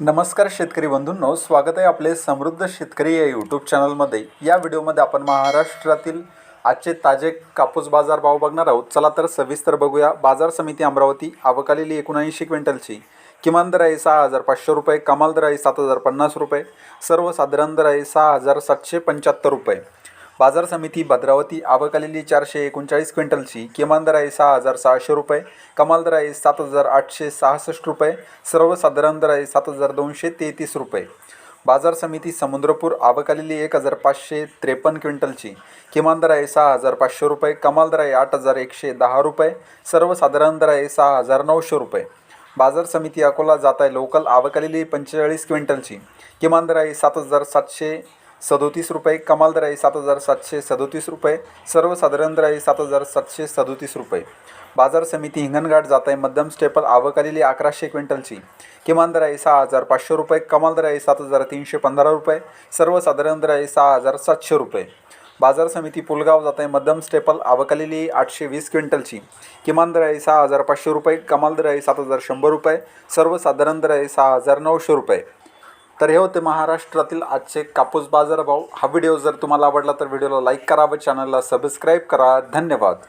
नमस्कार शेतकरी बंधूंनो स्वागत आहे आपले समृद्ध शेतकरी या यूट्यूब चॅनलमध्ये या व्हिडिओमध्ये आपण महाराष्ट्रातील आजचे ताजे कापूस बाजार भाव बघणार आहोत. चला तर सविस्तर बघूया. बाजार समिती अमरावती आवकालेली एकोणऐंशी क्विंटलची. किमान दर आहे सहा हजार पाचशे रुपये कमाल दर आहे सात हजार पन्नास रुपये. सर्वसाधारण दर आहे सहा हजार सातशे पंच्याहत्तर रुपये. बाजार समिती भद्रावती आवक आलेली चारशे एकोणचाळीस क्विंटलची. किमान दर आहे सहा हजार सहाशे रुपये. कमाल दर आहे सात हजार आठशे सहासष्ट रुपये. सर्वसाधारण दर आहे सात हजार दोनशे तेहतीस रुपये. बाजार समिती समुद्रपूर आवक आलेली एक हजार पाचशे त्रेपन्न क्विंटलची. किमान दर आहे सहा हजार पाचशे रुपये. कमाल दर आहे आठ हजार एकशे दहा रुपये. सर्वसाधारण दर आहे सहा हजार नऊशे रुपये. बाजार समिती अकोला जात आहे. लोकल आवक आलेली पंचेचाळीस क्विंटलची. किमान दर आहे सात हजार सातशे सदोतीस रुपये कमाल दर आहे सात हजार सातशे सदोतीस रुपये सर्वसाधारण दर आहे सात हजार सातशे सदोतीस रुपये. बाजार समिती हिंगणघाट जात आहे मध्यम स्टेपल आवक आलेली अकराशे क्विंटलची. किमान दर आहे सहा हजार पाचशे रुपये कमाल दर आहे सात हजार तीनशे पंधरा रुपये सर्वसाधारण दर आहे सहा हजार सातशे रुपये. बाजार समिती पुलगाव जात आहे मध्यम स्टेपल आवकालेली आठशे वीस क्विंटलची. किमान दर आहे सहा हजार पाचशे रुपये कमाल दर आहे सात हजार शंभर रुपये सर्वसाधारण दर आहे सहा हजार नऊशे रुपये. तर हे होते महाराष्ट्रातील आजचे कापूस बाजारभाव. हा व्हिडिओ जर तुम्हाला आवडला तर व्हिडिओला लाईक करा व चॅनलला सबस्क्राईब करा. धन्यवाद.